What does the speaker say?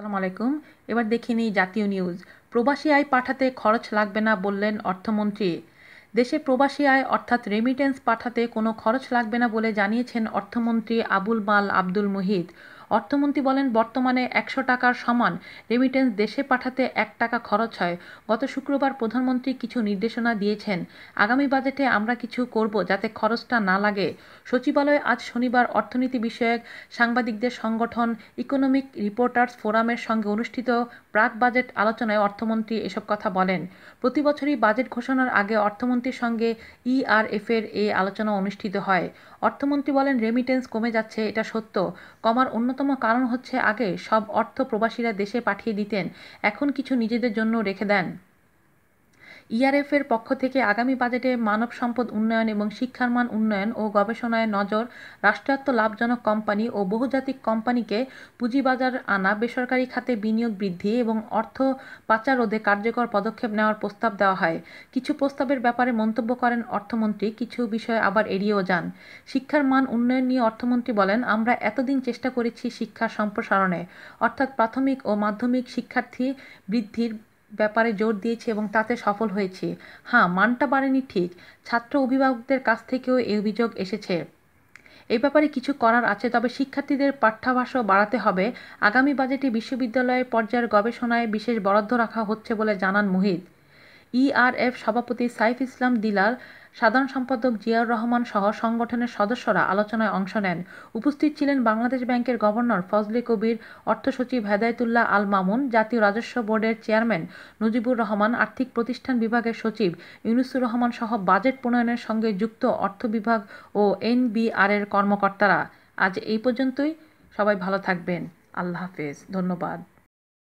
আসসালামু আলাইকুম। এবার দেখে নিই জাতীয় নিউজ। প্রবাসী আয় পাঠাতে খরচ লাগবে না বললেন অর্থমন্ত্রী। দেশে প্রবাসী আয় অর্থাৎ রেমিটেন্স পাঠাতে কোনো খরচ লাগবে না বলে জানিয়েছেন অর্থমন্ত্রী আবুল মাল আব্দুল মুহিত। অর্থমন্ত্রী বলেন, বর্তমানে একশো টাকার সমান রেমিটেন্স দেশে পাঠাতে এক টাকা খরচ হয়। গত শুক্রবার প্রধানমন্ত্রী কিছু নির্দেশনা দিয়েছেন। আগামী বাজেটে আমরা কিছু করব যাতে খরচটা না লাগে। সচিবালয়ে আজ শনিবার অর্থনীতি বিষয়ক সাংবাদিকদের সংগঠন ইকোনমিক রিপোর্টার্স ফোরামের সঙ্গে অনুষ্ঠিত প্রাক বাজেট আলোচনায় অর্থমন্ত্রী এসব কথা বলেন। প্রতি বছরই বাজেট ঘোষণার আগে অর্থমন্ত্রীর সঙ্গে ইআরএফের এ আলোচনা অনুষ্ঠিত হয়। অর্থমন্ত্রী বলেন রেমিটেন্স কমে যাচ্ছে, এটা সত্য। কমার অন্যতম কারণ হচ্ছে আগে সব অর্থ প্রবাসীরা দেশে পাঠিয়ে দিতেন, এখন কিছু নিজেদের জন্য রেখে দেন। ইআরএফের পক্ষ থেকে আগামী বাজেটে মানব সম্পদ উন্নয়ন এবং শিক্ষার মান উন্নয়ন ও গবেষণায় নজর, রাষ্ট্রায়ত্ত লাভজনক কোম্পানি ও বহুজাতিক কোম্পানিকে পুঁজিবাজার আনা, বেসরকারি খাতে বিনিয়োগ বৃদ্ধি এবং অর্থ পাচার রোধে কার্যকর পদক্ষেপ নেওয়ার প্রস্তাব দেওয়া হয়। কিছু প্রস্তাবের ব্যাপারে মন্তব্য করেন অর্থমন্ত্রী, কিছু বিষয় আবার এড়িয়েও যান। শিক্ষার মান উন্নয়ন নিয়ে অর্থমন্ত্রী বলেন, আমরা এতদিন চেষ্টা করেছি শিক্ষা সম্প্রসারণে। অর্থাৎ প্রাথমিক ও মাধ্যমিক শিক্ষার্থী বৃদ্ধির ব্যাপারে জোর দিয়েছে এবং তাতে সফল হয়েছে। হ্যাঁ মানটা বাড়েনি ঠিক। ছাত্র অভিভাবকদের কাছ থেকেও এই অভিযোগ এসেছে। এই ব্যাপারে কিছু করার আছে, তবে শিক্ষার্থীদের পাঠ্যাভাসও বাড়াতে হবে। আগামী বাজেটে বিশ্ববিদ্যালয়ের পর্যায়ের গবেষণায় বিশেষ বরাদ্দ রাখা হচ্ছে বলে জানান মুহিত। ইআরএফ সভাপতি সাইফ ইসলাম দিলার, সাধারণ সম্পাদক জিয়াউর রহমান সহ সংগঠনের সদস্যরা আলোচনায় অংশ নেন। উপস্থিত ছিলেন বাংলাদেশ ব্যাংকের গভর্নর ফজলে কবির, অর্থ সচিব হেদায়তুল্লাহ আল মামুন, জাতীয় রাজস্ব বোর্ডের চেয়ারম্যান নজিবুর রহমান, আর্থিক প্রতিষ্ঠান বিভাগের সচিব ইউনুসুর রহমান সহ বাজেট প্রণয়নের সঙ্গে যুক্ত অর্থ বিভাগ ও এনবিআরের কর্মকর্তারা। আজ এই পর্যন্তই। সবাই ভালো থাকবেন। আল্লাহ হাফেজ। ধন্যবাদ।